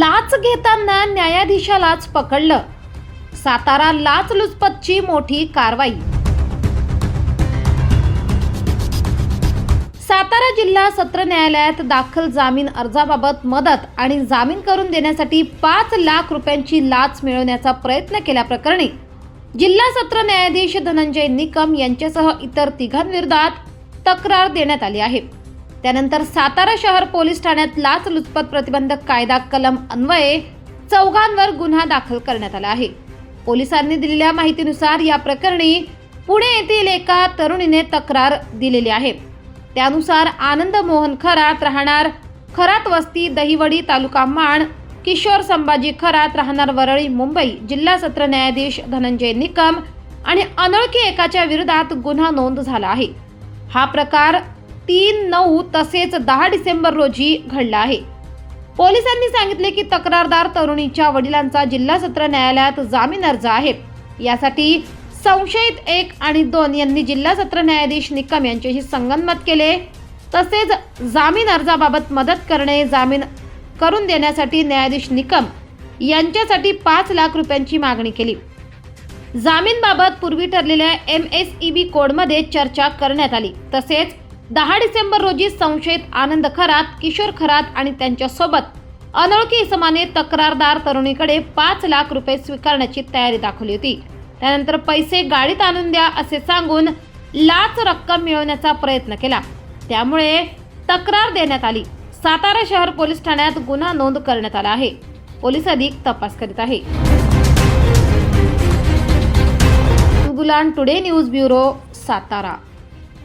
लाच घेताना न्यायाधीशालाच पकडलं. सातारा लाच लुचपतची मोठी कारवाई. सातारा जिल्हा सत्र न्यायालयात दाखल जामीन अर्जाबाबत मदत आणि जामीन करून देण्यासाठी पाच लाख रुपयांची लाच मिळवण्याचा प्रयत्न केल्याप्रकरणी जिल्हा सत्र न्यायाधीश धनंजय निकम यांच्यासह इतर तिघांविरोधात तक्रार देण्यात आली आहे. त्यानंतर सातारा शहर पोलीस ठाण्यात लाच लुचपत प्रतिबंधक कायदा कलम अन्वये चौघांवर गुन्हा दाखल करण्यात आला आहे. पोलिसांनी दिलेल्या माहितीनुसार या प्रकरणी पुणे येथील एका तरुणीने तक्रार दिलेली आहे. त्यानुसार आनंद मोहन खरात राहणार खरात वस्ती दहिवडी तालुका माण किशोर संभाजी खरात राहणार वरळी मुंबई जिल्हा सत्र न्यायाधीश धनंजय निकम आणि अनोळखी एकाच्या विरोधात गुन्हा नोंद झाला आहे. हा प्रकार तीन नऊ तसेच दहा डिसेंबर रोजी घडला आहे. पोलिसांनी सांगितले की तक्रारदार तरुणीच्या वडिलांचा जिल्हा सत्र न्यायालयात जामीन अर्ज आहे. यासाठी संशयित एक आणि दोन यांनी जिल्हा सत्र न्यायाधीश निकम यांच्याशी संगनमत केले. तसेच जामीन अर्जाबाबत मदत करणे जामीन करून देण्यासाठी न्यायाधीश निकम यांच्यासाठी पाच लाख रुपयांची मागणी केली. जामीनबाबत पूर्वी ठरलेल्या एम एस ई बी कोडमध्ये चर्चा करण्यात आली. तसेच दहा डिसेंबर रोजी संशयित आनंद खरात किशोर खरात आणि त्यांच्यासोबत अनोळखी इसमाने तक्रारदार तरुणीकडे पाच लाख रुपये स्वीकारण्याची तयारी दाखवली होती. त्यानंतर पैसे गाडीत आणून द्या असे सांगून लाच रक्कम मिळवण्याचा प्रयत्न केला. त्यामुळे तक्रार देण्यात आली. सातारा शहर पोलीस ठाण्यात गुन्हा नोंद करण्यात आला आहे. पोलीस अधिक तपास करीत आहे. गुलान टुडे न्यूज ब्युरो सातारा.